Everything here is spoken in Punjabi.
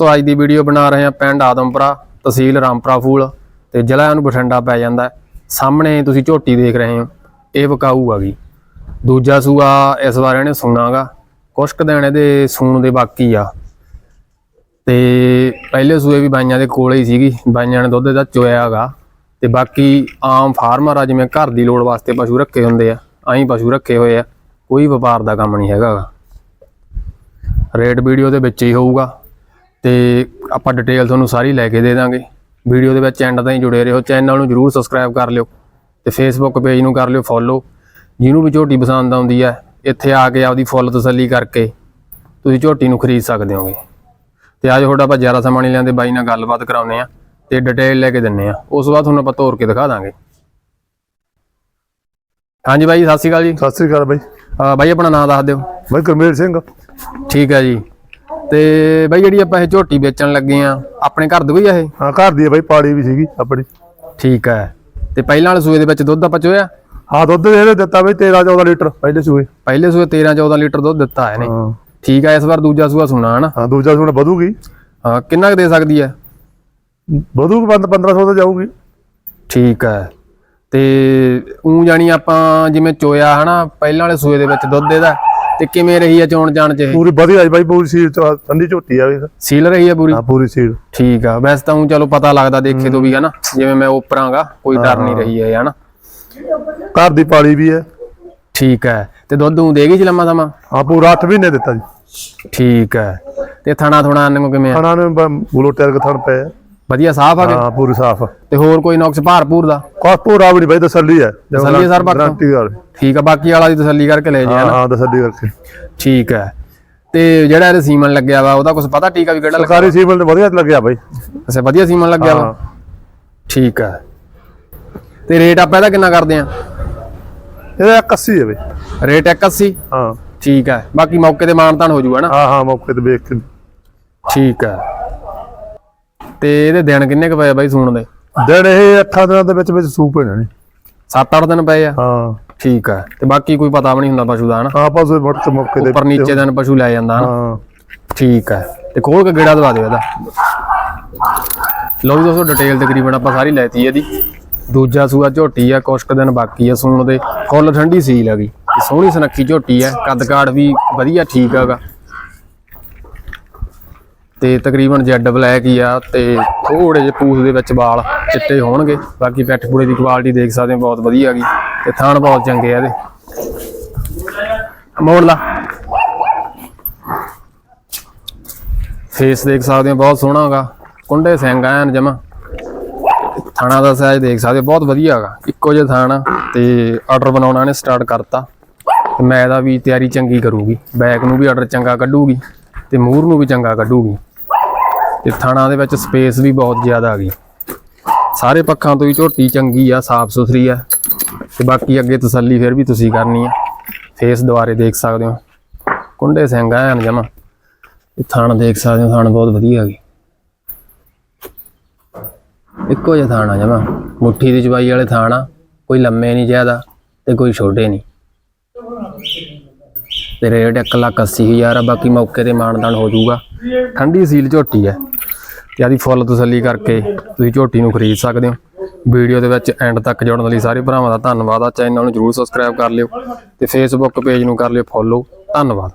ਦੋਸਤੋ, ਅੱਜ ਦੀ ਵੀਡੀਓ ਬਣਾ ਰਹੇ ਹਾਂ ਪਿੰਡ ਆਦਮਪੁਰਾ, ਤਹਿਸੀਲ ਰਾਮਪੁਰਾ ਫੂਲ ਤੇ ਜ਼ਿਲ੍ਹਾ ਇਹਨੂੰ ਬਠਿੰਡਾ ਪੈ ਜਾਂਦਾ ਸਾਹਮਣੇ ਤੁਸੀਂ ਝੋਟੀ ਦੇਖ ਰਹੇ ਹੋ, ਇਹ ਵਿਕਾਊ ਆ ਗਈ। ਦੂਜਾ ਸੂਆ ਇਸ ਵਾਰ ਇਹਨੇ ਸੂਣਾਗਾ ਕੁਛ ਕੁ ਦਿਨ ਇਹਦੇ ਸੂਣ ਦੇ ਬਾਕੀ ਆ। ਤੇ ਪਹਿਲੇ ਸੂਏ ਵੀ ਬਾਈਆਂ ਦੇ ਕੋਲੇ ਹੀ ਸੀਗੀ, ਬਾਈਆਂ ਨੇ ਦੁੱਧ ਦਾ ਚੋਇਆਗਾ ਤੇ ਬਾਕੀ ਆਮ ਫਾਰਮਰ ਆ, ਜਿਵੇਂ ਘਰ ਦੀ ਲੋੜ ਵਾਸਤੇ ਪਸ਼ੂ ਰੱਖੇ ਹੁੰਦੇ ਆ ਐਂ ਪਸ਼ੂ ਰੱਖੇ ਹੋਏ ਆ, ਕੋਈ ਵਪਾਰ ਦਾ ਕੰਮ ਨਹੀਂ ਹੈਗਾ ਗਾ। ਰੇਟ ਵੀਡੀਓ ਦੇ ਵਿੱਚ ਹੀ ਹੋਊਗਾ। ਤੇ ਆਪਾਂ ਡਿਟੇਲ ਤੁਹਾਨੂੰ ਸਾਰੀ ਲੈ ਕੇ ਦੇ ਦਾਂਗੇ। ਵੀਡੀਓ ਦੇ ਵਿੱਚ ਐਂਡ ਤਾਈਂ ਜੁੜੇ ਰਹੋ। ਚੈਨਲ ਨੂੰ ਜਰੂਰ ਸਬਸਕ੍ਰਾਈਬ ਕਰ ਲਿਓ ਤੇ ਫੇਸਬੁੱਕ ਪੇਜ ਨੂੰ ਕਰ ਲਿਓ ਫੋਲੋ ਜਿਹਨੂੰ ਵੀ ਝੋਟੀ ਪਸੰਦ ਆਉਂਦੀ ਹੈ ਇੱਥੇ ਆ ਕੇ ਆਪਦੀ ਫੁੱਲ ਤਸੱਲੀ ਕਰਕੇ ਤੁਸੀਂ ਝੋਟੀ ਨੂੰ ਖਰੀਦ ਸਕਦੇ ਹੋਗੇ। ਤੇ ਅੱਜ ਤੁਹਾਡਾ ਆਪਾਂ ਜ਼ਿਆਦਾ ਸਮਾਂ ਨਹੀਂ ਲੈਂਦੇ ਬਾਈ ਨਾਲ ਗੱਲਬਾਤ ਕਰਾਉਂਦੇ ਆ ਤੇ ਡਿਟੇਲ ਲੈ ਕੇ ਦਿੰਨੇ ਆ। ਉਸ ਤੋਂ ਬਾਅਦ ਤੁਹਾਨੂੰ ਆਪਾਂ ਤੋਰ ਕੇ ਦਿਖਾ ਦਾਂਗੇ। ਹਾਂਜੀ ਬਾਈ ਸਤਿ ਸ਼੍ਰੀ ਅਕਾਲ ਜੀ। ਸਤਿ ਸ੍ਰੀ ਅਕਾਲ ਬਾਈ। ਬਾਈ ਆਪਣਾ ਨਾਮ ਦੱਸ ਦਿਓ। ਬਾਈ ਕਰਮੇਲ ਸਿੰਘ। ਠੀਕ ਹੈ ਜੀ। ਤੇ ਬਾਈ ਜਿਹੜੀ ਆਪਾਂ ਇਹ ਝੋਟੀ ਵੇਚਣ ਲੱਗੇ ਆ ਆਪਣੇ ਘਰ ਦੀ ਕੋਈ ਆ ਇਹ? ਹਾਂ ਘਰ ਦੀ ਹੈ ਬਾਈ ਪਾੜੀ ਵੀ ਸੀਗੀ ਆਪਣੀ। ਠੀਕ ਹੈ ਤੇ ਪਹਿਲਾਂ ਵਾਲੇ ਸੂਏ ਦੇ ਵਿੱਚ ਦੁੱਧ ਆਪਾਂ ਚੋਇਆ? ਹਾਂ ਦੁੱਧ ਇਹਨੇ ਦਿੱਤਾ ਬਾਈ 13 14 ਲੀਟਰ ਪਹਿਲੇ ਸੂਏ। ਪਹਿਲੇ ਸੂਏ 13 14 ਲੀਟਰ ਦੁੱਧ ਦਿੱਤਾ ਹੈ ਨੇ ਹਾਂ। ਠੀਕ ਹੈ ਇਸ ਵਾਰ ਦੂਜਾ ਸੂਆ ਸੁਣਾ ਹਨਾ? ਹਾਂ ਦੂਜਾ ਸੂਣਾ ਵਧੂਗੀ। ਹਾਂ ਕਿੰਨਾ ਕੁ ਦੇ ਸਕਦੀ ਹੈ ਵਧੂਗੀ ਬੰਦ 1500 ਤਾਂ ਜਾਊਗੀ। ਠੀਕ ਹੈ ਤੇ ਉਂ ਜਾਣੀ ਆਪਾਂ ਜਿਵੇਂ ਚੋਇਆ ਹਨਾ ਪਹਿਲਾਂ ਵਾਲੇ ਸੂਏ ਦੇ ਵਿੱਚ ਦੁੱਧ ਇਹਦਾ। ਤੇ ਕਿਵੇਂ ਰਹੀ ਹੈ ਚੋਣ ਜਾਣ ਚ ਇਹ ਪੂਰੀ ਵਧੀਆ ਜੀ ਬਾਈ ਪੂਰੀ ਸੀਲ ਚ ਠੰਡੀ ਝੋਟੀ ਆ ਵੀ ਸੀਲ ਰਹੀ ਹੈ ਪੂਰੀ? ਹਾਂ ਪੂਰੀ ਸੀਲ। ਠੀਕ ਆ ਵੈਸੇ ਤਾਂ ਉਂ ਚਲੋ ਪਤਾ ਲੱਗਦਾ ਦੇਖੇ ਤੋਂ ਵੀ ਹਨਾ ਜਿਵੇਂ ਮੈਂ ਉੱਪਰਾਂਗਾ ਕੋਈ ਡਰ ਨਹੀਂ ਰਹੀ ਹੈ ਹਨਾ। ਘਰ ਦੀ ਪਾਲੀ ਵੀ ਹੈ। ਠੀਕ ਹੈ ਤੇ ਦੁੱਧ ਉਂ ਦੇਗੀ ਜੀ ਲੰਮਾ ਸਮਾਂ? ਹਾਂ ਪੂਰਾ 8 ਮਹੀਨੇ ਦਿੱਤਾ ਜੀ। ਠੀਕ ਹੈ ਤੇ ਥਣਾ ਥੁਣਾ ਨੂੰ ਕਿਵੇਂ ਆ? ਖਾਣਾ ਨੂੰ ਬੂਲੋ ਟੈਰ ਥਣ ਪਏ ਆ। ਵਧੀਆ ਸਾਫ਼ ਆ ਹਾਂ ਪੂਰੀ ਸਾਫ਼। ਤੇ ਹੋਰ ਕੋਈ ਨੁਕਸ ਭਾਰਪੂਰ ਦਾ? ਕੋਸ ਪੂਰਾ ਵੀ ਨਹੀਂ ਬਾਈ ਤਸੱਲੀ ਹੈ। ਤਸੱਲੀ ਸਰ ਬਾਕੀ? ਠੀਕ ਆ ਬਾਕੀ ਵਾਲਾ ਦੀ ਤਸੱਲੀ ਕਰਕੇ ਲੈ ਹਾਂ ਜਾਣਾ ਹਾਂ ਤਸੱਲੀ ਕਰਕੇ। ਠੀਕ ਹੈ। ਤੇ ਜਿਹੜਾ ਇਹਦੇ ਸੀਮਨ ਲੱਗਿਆ ਵਾ ਉਹਦਾ ਕੁਝ ਪਤਾ ਟੀਕਾ ਵੀ ਕਿਹੜਾ ਲੱਗਾ ਸਰਕਾਰੀ ਸੀਮਲ ਤੇ ਵਧੀਆ ਲੱਗਿਆ ਬਾਈ। ਅੱਛਾ ਵਧੀਆ ਸੀਮਨ ਲੱਗਿਆ ਵਾ? ਠੀਕ ਹੈ। ਤੇ ਰੇਟ ਆਪਾਂ ਇਹਦਾ ਕਿੰਨਾ ਕਰਦੇ ਆ ਇਹਦਾ 81 ਹੈ ਬਾਈ। ਰੇਟ 81 ਹਾਂ। ਠੀਕ ਹੈ। ਬਾਕੀ ਮੌਕੇ ਤੇ ਮਾਨਤਾਨ ਹੋ ਜਾਊਗਾ ਨਾ? ਹਾਂ ਹਾਂ ਮੌਕੇ ਤੇ ਵੇਖ ਕੇ। ਠੀਕ ਹੈ। ਤੇ ਇਹਦੇ ਦਿਨ ਕਿੰਨੇ ਕੁ ਪਏ ਆ ਬਾਈ ਸੂਣ ਦੇ? ਦਿਨ ਇਹ ਅੱਠਾਂ ਦਿਨਾਂ ਦੇ ਵਿੱਚ ਵਿੱਚ ਸੂਪ ਹੋਣੇ ਨੇ 7-8 ਦਿਨ ਪਏ ਆ? ਹਾਂ। ਠੀਕ ਹੈ ਤੇ ਬਾਕੀ ਕੋਈ ਪਤਾ ਵੀ ਨਹੀਂ ਹੁੰਦਾ ਪਸ਼ੂ ਦਾ ਹਨਾ? ਆਪਸ ਵਿੱਚ ਮੁੜ ਕੇ ਮੌਕੇ ਤੇ ਉੱਪਰ ਨੀਚੇ ਦਿਨ ਪਸ਼ੂ ਲੈ ਜਾਂਦਾ ਹਨਾ? ਹਾਂ। ਠੀਕ ਹੈ ਤੇ ਖੋਲ ਕੇ ਗੇੜਾ ਦਵਾ ਦਿਓ ਇਹਦਾ। ਲਓ ਜੀ ਦੋਸਤੋ ਡਿਟੇਲ ਤਕਰੀਬਨ ਆਪਾਂ ਸਾਰੀ ਲੈਤੀ ਇਹਦੀ। ਦੂਜਾ ਸੂਆ ਝੋਟੀ ਆ ਕੁਛ ਕੁ ਦਿਨ ਬਾਕੀ ਆ ਸੂਣ ਦੇ। ਫੁੱਲ ਠੰਡੀ ਸੀਲ ਹੈਗੀ ਤੇ ਸੋਹਣੀ ਸੁਨੱਖੀ ਝੋਟੀ ਆ। ਕੱਦ ਕਾੜ ਵੀ ਵਧੀਆ ਠੀਕ ਹੈਗਾ ਤੇ ਤਕਰੀਬਨ ਜੈਡ ਬਲੈਕ ਹੀ ਆ ਤੇ ਥੋੜੇ ਜਿਹੇ ਪੂਸ ਦੇ ਵਿੱਚ ਵਾਲ ਚਿੱਟੇ ਹੋਣਗੇ। ਬਾਕੀ ਪੈਠ ਪੂੜੇ ਦੀ ਕੁਆਲਿਟੀ ਦੇਖ ਸਕਦੇ ਹੋ, ਬਹੁਤ ਵਧੀਆ ਹੈਗੀ ਤੇ ਥਾਣ ਬਹੁਤ ਚੰਗੇ ਆ ਇਹਦੇ। ਮੋੜ ਲਾ। ਫੇਸ ਦੇਖ ਸਕਦੇ ਹੋ, ਬਹੁਤ ਸੋਹਣਾ ਹੈਗਾ। ਕੁੰਡੇ ਸਿੰਘ ਐਨ ਜਮਾ। ਥਾਣਾ ਦਾ ਸਾਈਜ਼ ਦੇਖ ਸਕਦੇ ਹੋ, ਬਹੁਤ ਵਧੀਆ ਹੈਗਾ। ਇੱਕੋ ਜਿਹਾ ਥਾਣਾ ਤੇ ਆਰਡਰ ਬਣਾਉਣਾ ਨੇ ਸਟਾਰਟ ਕਰਤਾ। ਤੇ ਮੈਂ ਇਹਦਾ ਵੀ ਤਿਆਰੀ ਚੰਗੀ ਕਰੂਗੀ। ਬੈਕ ਨੂੰ ਵੀ ਆਰਡਰ ਚੰਗਾ ਕੱਢੂਗੀ ਤੇ ਮੂਰ ਨੂੰ ਵੀ ਚੰਗਾ ਕੱਢੂਗੀ। ਤੇ ਥਾਣਾ ਦੇ ਵਿੱਚ ਸਪੇਸ ਵੀ ਬਹੁਤ ਜ਼ਿਆਦਾ ਹੈਗੀ ਸਾਰੇ ਪੱਖਾਂ ਤੋਂ ਹੀ ਝੋਟੀ ਚੰਗੀ ਆ, ਸਾਫ਼ ਸੁਥਰੀ ਆ। ਤੇ ਬਾਕੀ ਅੱਗੇ ਤਸੱਲੀ ਫਿਰ ਵੀ ਤੁਸੀਂ ਕਰਨੀ ਆ। ਫੇਸ ਦੁਆਰੇ ਦੇਖ ਸਕਦੇ ਹੋ। ਕੁੰਡੇ ਸਿੰਘ ਐਨ ਜਮਾ। ਇਹ ਥਾਣ ਦੇਖ ਸਕਦੇ ਹੋ, ਥਾਣ ਬਹੁਤ ਵਧੀਆ ਹੈਗੀ ਇੱਕੋ ਜਿਹਾ ਥਾਣਾ ਜਮਾ। ਮੁੱਠੀ ਦੀ ਚਵਾਈ ਵਾਲੇ ਥਾਣਾ। ਕੋਈ ਲੰਮੇ ਨਹੀਂ ਜ਼ਿਆਦਾ ਤੇ ਕੋਈ ਛੋਟੇ ਨਹੀਂ ਤੇ ਰੇਟ 1 ਲੱਖ 80 ਹਜ਼ਾਰ ਆ, ਬਾਕੀ ਮੌਕੇ ਤੇ ਮਾਨਦਾਨ ਹੋ ਜਾਊਗਾ। ਠੰਡੀ ਸੀਲ ਝੋਟੀ ਹੈ ਤੇ ਆਦੀ ਫੁੱਲ ਤਸੱਲੀ ਕਰਕੇ ਤੁਸੀਂ ਝੋਟੀ ਨੂੰ ਖਰੀਦ ਸਕਦੇ ਹੋ। ਵੀਡੀਓ ਦੇ ਵਿੱਚ ਐਂਡ ਤੱਕ ਜੁੜਨ ਲਈ ਸਾਰੇ ਭਰਾਵਾਂ ਦਾ ਧੰਨਵਾਦ। ਆ ਚੈਨਲ ਨੂੰ ਜਰੂਰ ਸਬਸਕ੍ਰਾਈਬ ਕਰ ਲਿਓ ਤੇ ਫੇਸਬੁੱਕ ਪੇਜ ਨੂੰ ਕਰ ਲਿਓ ਫੋਲੋ ਧੰਨਵਾਦ।